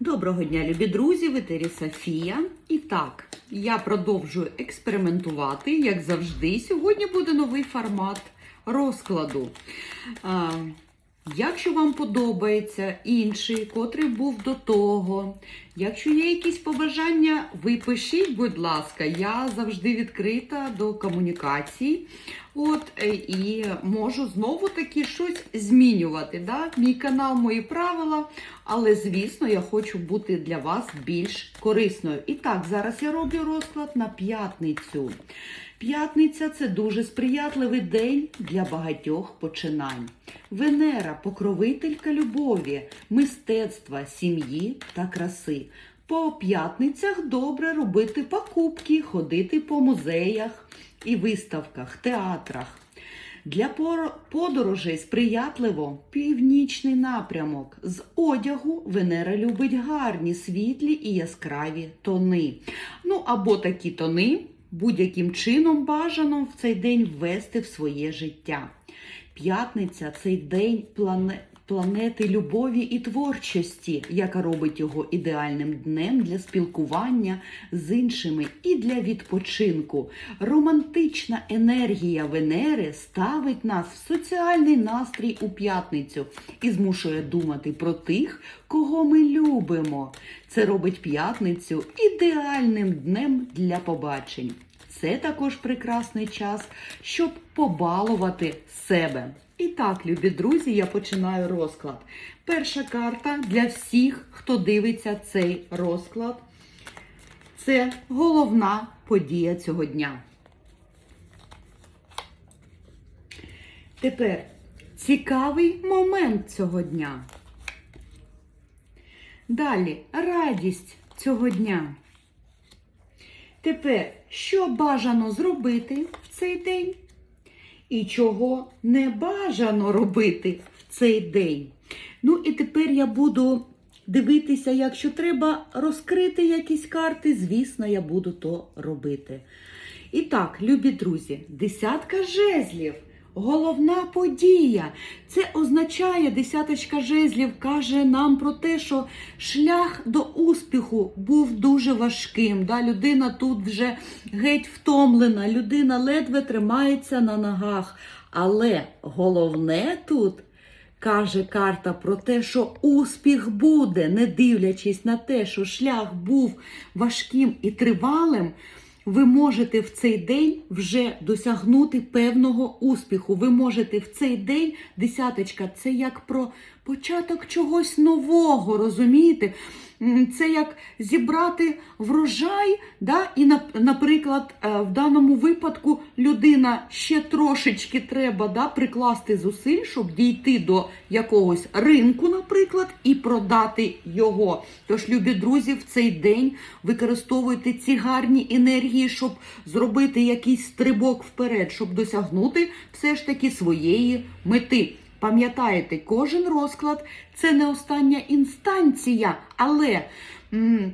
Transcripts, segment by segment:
Доброго дня, любі друзі! В етері Софія. І так, я продовжую експериментувати, як завжди. Сьогодні буде новий формат розкладу. Якщо вам подобається інший, котрий був до того, якщо є якісь побажання, ви пишіть, будь ласка, я завжди відкрита до комунікацій. От е, і можу знову таки щось змінювати. Да? Мій канал, мої правила. Але, звісно, я хочу бути для вас більш корисною. І так, зараз я роблю розклад на п'ятницю. П'ятниця це дуже сприятливий день для багатьох починань. Венера покровителька любові, мистецтва, сім'ї та краси. По п'ятницях добре робити покупки, ходити по музеях і виставках, театрах. Для подорожей сприятливо північний напрямок. З одягу Венера любить гарні, світлі і яскраві тони. Ну або такі тони будь-яким чином бажано в цей день ввести в своє життя. П'ятниця цей день плане... планети любові і творчості, яка робить його ідеальним днем для спілкування з іншими і для відпочинку. Романтична енергія Венери ставить нас в соціальний настрій у п'ятницю і змушує думати про тих, кого ми любимо. Це робить п'ятницю ідеальним днем для побачень. Це також прекрасний час, щоб побалувати себе. І так, любі друзі, я починаю розклад. Перша карта для всіх, хто дивиться цей розклад. Це головна подія цього дня. Тепер цікавий момент цього дня. Далі радість цього дня. Тепер, що бажано зробити в цей день? І чого не бажано робити в цей день? Ну і тепер я буду дивитися, якщо треба розкрити якісь карти, звісно, я буду то робити. І так, любі друзі, десятка жезлів. Головна подія. Це означає, десяточка жезлів каже нам про те, що шлях до успіху був дуже важким. Да? Людина тут вже геть втомлена, людина ледве тримається на ногах. Але головне тут каже карта про те, що успіх буде, не дивлячись на те, що шлях був важким і тривалим. Ви можете в цей день вже досягнути певного успіху. Ви можете в цей день, десяточка, це як про початок чогось нового, розумієте? Це як зібрати врожай, да? і, наприклад, е, в даному випадку людина ще трошечки треба да, прикласти зусиль, щоб дійти до якогось ринку, наприклад, і продати його. Тож, любі друзі, в цей день використовуйте ці гарні енергії, щоб зробити якийсь стрибок вперед, щоб досягнути все ж таки своєї мети. Пам'ятаєте, кожен розклад це не остання інстанція, але м,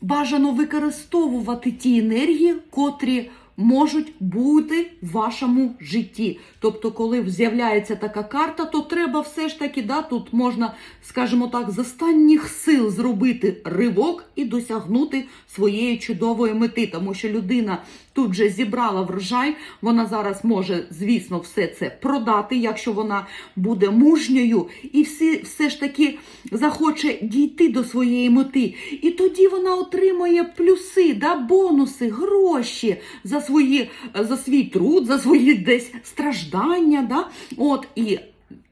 бажано використовувати ті енергії, котрі можуть бути в вашому житті. Тобто, коли з'являється така карта, то треба все ж таки, да, тут можна, скажімо так, з останніх сил зробити ривок і досягнути своєї чудової мети, тому що людина тут же зібрала врожай, вона зараз може, звісно, все це продати, якщо вона буде мужньою, і всі, все ж таки захоче дійти до своєї мети. І тоді вона отримує плюси, да, бонуси, гроші за, свої, за свій труд, за свої десь страждання. Да? От, і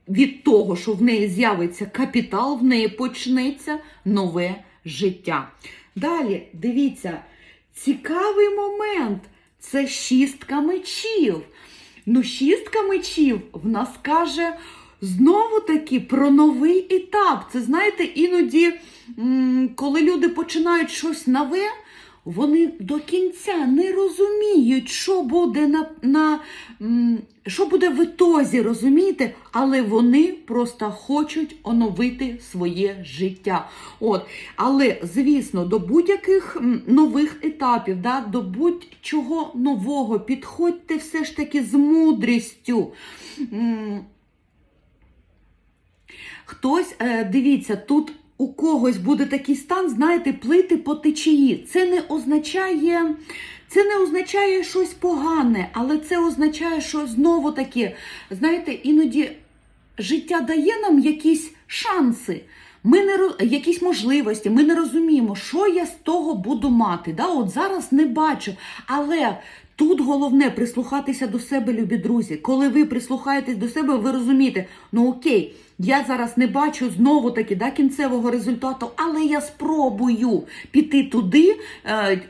від того, що в неї з'явиться капітал, в неї почнеться нове життя. Далі, дивіться, цікавий момент це шістка мечів. Ну, шістка мечів в нас каже знову таки про новий етап. Це знаєте, іноді, коли люди починають щось нове, вони до кінця не розуміють, що буде на, на що буде в ітозі, розумієте? Але вони просто хочуть оновити своє життя. От. Але, звісно, до будь-яких нових етапів, да, до будь-чого нового підходьте все ж таки з мудрістю. Хтось, е, дивіться, тут у когось буде такий стан, знаєте, плити по течії. Це не означає. Це не означає щось погане, але це означає, що знову таки, знаєте, іноді життя дає нам якісь шанси, ми не якісь можливості, ми не розуміємо, що я з того буду мати. Да? От зараз не бачу. Але тут головне прислухатися до себе, любі друзі. Коли ви прислухаєтесь до себе, ви розумієте, ну окей. Я зараз не бачу знову таки да, кінцевого результату, але я спробую піти туди, е,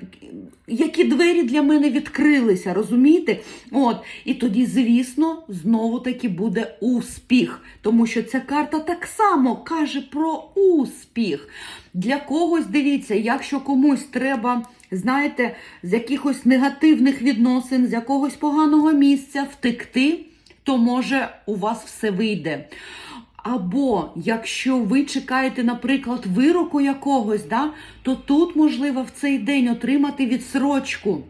які двері для мене відкрилися, розумієте? От, і тоді, звісно, знову таки буде успіх, тому що ця карта так само каже про успіх. Для когось дивіться, якщо комусь треба, знаєте, з якихось негативних відносин, з якогось поганого місця втекти, то може у вас все вийде. Або якщо ви чекаєте, наприклад, вироку якогось, да, то тут можливо в цей день отримати відсрочку.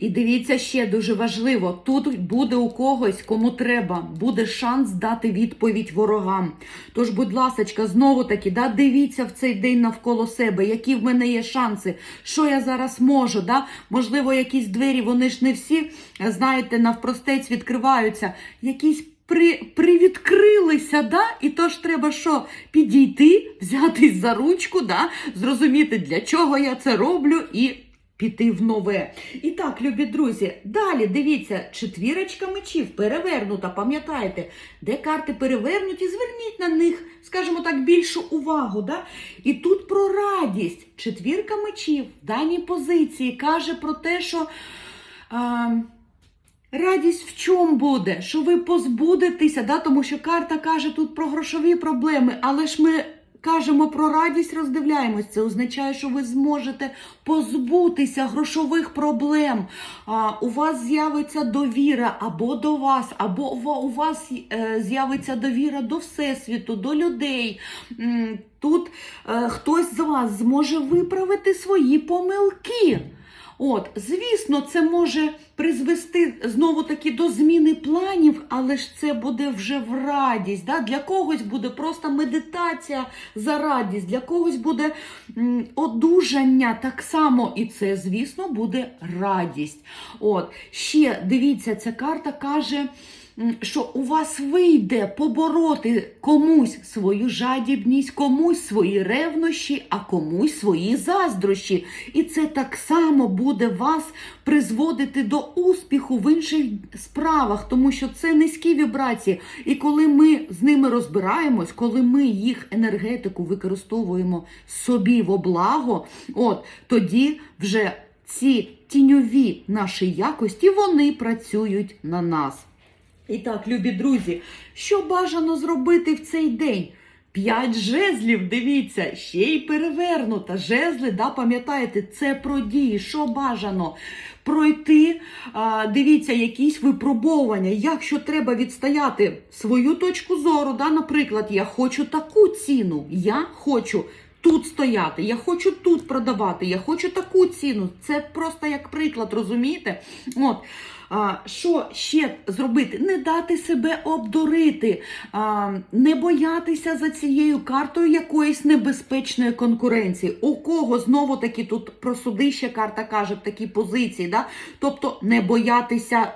І дивіться ще дуже важливо: тут буде у когось, кому треба, буде шанс дати відповідь ворогам. Тож, будь ласка, знову таки, да, дивіться в цей день навколо себе, які в мене є шанси, що я зараз можу. Да? Можливо, якісь двері, вони ж не всі, знаєте, навпростець відкриваються. Якісь при, привідкрилися, да? і то ж треба що? Підійти, взятись за ручку, да? зрозуміти, для чого я це роблю, і піти в нове. І так, любі друзі, далі дивіться, четвірочка мечів перевернута, пам'ятаєте, де карти перевернуті, зверніть на них, скажімо так, більшу увагу. Да? І тут про радість. Четвірка мечів в даній позиції каже про те, що. А, Радість в чому буде? Що ви позбудетеся, да? тому що карта каже тут про грошові проблеми, але ж ми кажемо про радість, роздивляємось. Це означає, що ви зможете позбутися грошових проблем. А, у вас з'явиться довіра або до вас, або у вас е, з'явиться довіра до Всесвіту, до людей. Тут е, хтось з вас зможе виправити свої помилки. От, звісно, це може призвести знову таки до зміни планів, але ж це буде вже в радість. Да? Для когось буде просто медитація за радість, для когось буде одужання так само. І це, звісно, буде радість. От, ще дивіться, ця карта каже. Що у вас вийде побороти комусь свою жадібність, комусь свої ревнощі, а комусь свої заздрощі. І це так само буде вас призводити до успіху в інших справах, тому що це низькі вібрації. І коли ми з ними розбираємось, коли ми їх енергетику використовуємо собі во благо, от тоді вже ці тіньові наші якості вони працюють на нас. І так, любі друзі, що бажано зробити в цей день? П'ять жезлів, дивіться, ще й перевернута. Жезли, да, пам'ятаєте, це про дії, що бажано пройти, дивіться, якісь випробовування. Якщо треба відстояти свою точку зору, да, наприклад, я хочу таку ціну, я хочу тут стояти, я хочу тут продавати, я хочу таку ціну. Це просто як приклад, розумієте? От. А, що ще зробити? Не дати себе обдурити, а, не боятися за цією картою якоїсь небезпечної конкуренції. У кого знову таки тут про судище карта каже в такій позиції. Да? Тобто не боятися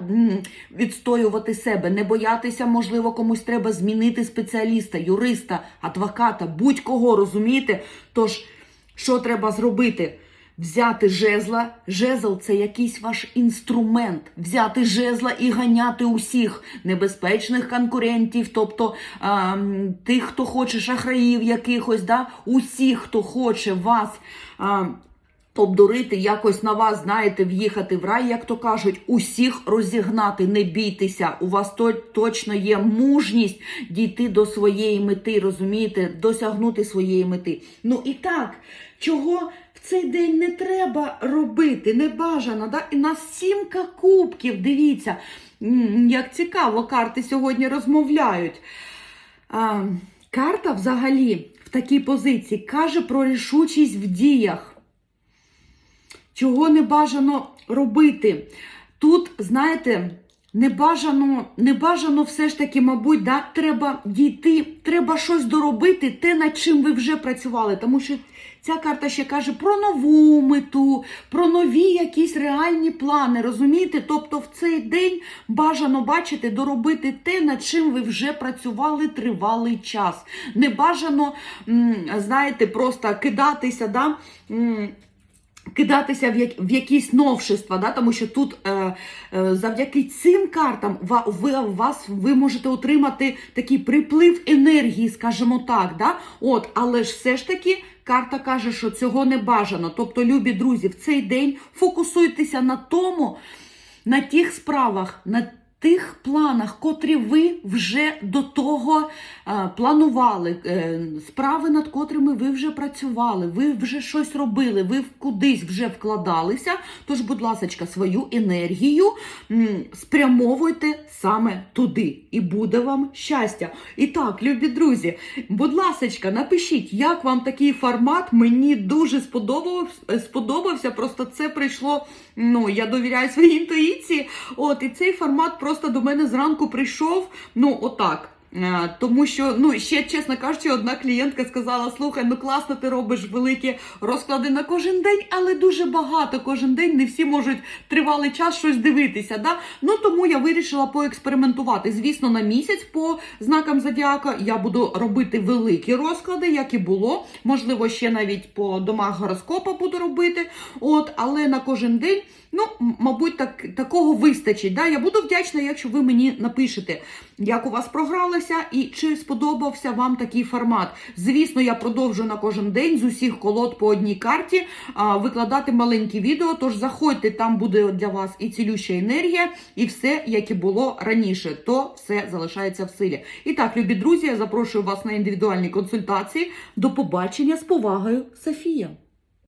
відстоювати себе, не боятися, можливо, комусь треба змінити спеціаліста, юриста, адвоката, будь-кого, розумієте? Тож, що треба зробити? Взяти жезла, жезл це якийсь ваш інструмент. Взяти жезла і ганяти усіх небезпечних конкурентів, тобто а, тих, хто хоче шахраїв якихось, да? усіх, хто хоче вас. А, Обдурити якось на вас, знаєте, в'їхати в рай, як то кажуть, усіх розігнати, не бійтеся. У вас то, точно є мужність дійти до своєї мети, розумієте, досягнути своєї мети. Ну і так, чого в цей день не треба робити, не бажано. Да? І на сімка кубків, дивіться, як цікаво, карти сьогодні розмовляють. А, карта взагалі в такій позиції каже про рішучість в діях чого не бажано робити. Тут, знаєте, Небажано, небажано все ж таки, мабуть, да, треба дійти, треба щось доробити, те, над чим ви вже працювали. Тому що ця карта ще каже про нову мету, про нові якісь реальні плани. Розумієте? Тобто в цей день бажано бачити, доробити те, над чим ви вже працювали тривалий час. Не бажано, знаєте, просто кидатися. Да, Кидатися в, як, в якісь новшества, да? тому що тут е, е, завдяки цим картам ви, вас, ви можете отримати такий приплив енергії, скажімо так. Да? От, але ж все ж таки карта каже, що цього не бажано. Тобто, любі друзі, в цей день фокусуйтеся на тому, на тих справах, на тих планах, котрі ви вже до того е, планували, е, справи, над котрими ви вже працювали, ви вже щось робили, ви кудись вже вкладалися. Тож, будь ласка, свою енергію спрямовуйте саме туди, і буде вам щастя. І так, любі друзі, будь ласка, напишіть, як вам такий формат. Мені дуже сподобався, сподобався. Просто це прийшло. Ну, я довіряю своїй інтуїції. От, і цей формат просто до мене зранку прийшов. Ну, отак. Е, Тому що, ну, ще, чесно кажучи, одна клієнтка сказала: слухай, ну класно, ти робиш великі розклади на кожен день, але дуже багато кожен день не всі можуть тривалий час щось дивитися. Да? Ну тому я вирішила поекспериментувати. Звісно, на місяць по знакам зодіака я буду робити великі розклади, як і було. Можливо, ще навіть по домах гороскопа буду робити. От, але на кожен день. Ну, мабуть, так, такого вистачить. Да? Я буду вдячна, якщо ви мені напишете, як у вас програлося і чи сподобався вам такий формат. Звісно, я продовжую на кожен день з усіх колод по одній карті викладати маленькі відео. Тож заходьте, там буде для вас і цілюща енергія, і все, як і було раніше, то все залишається в силі. І так, любі друзі, я запрошую вас на індивідуальні консультації. До побачення з повагою, Софія.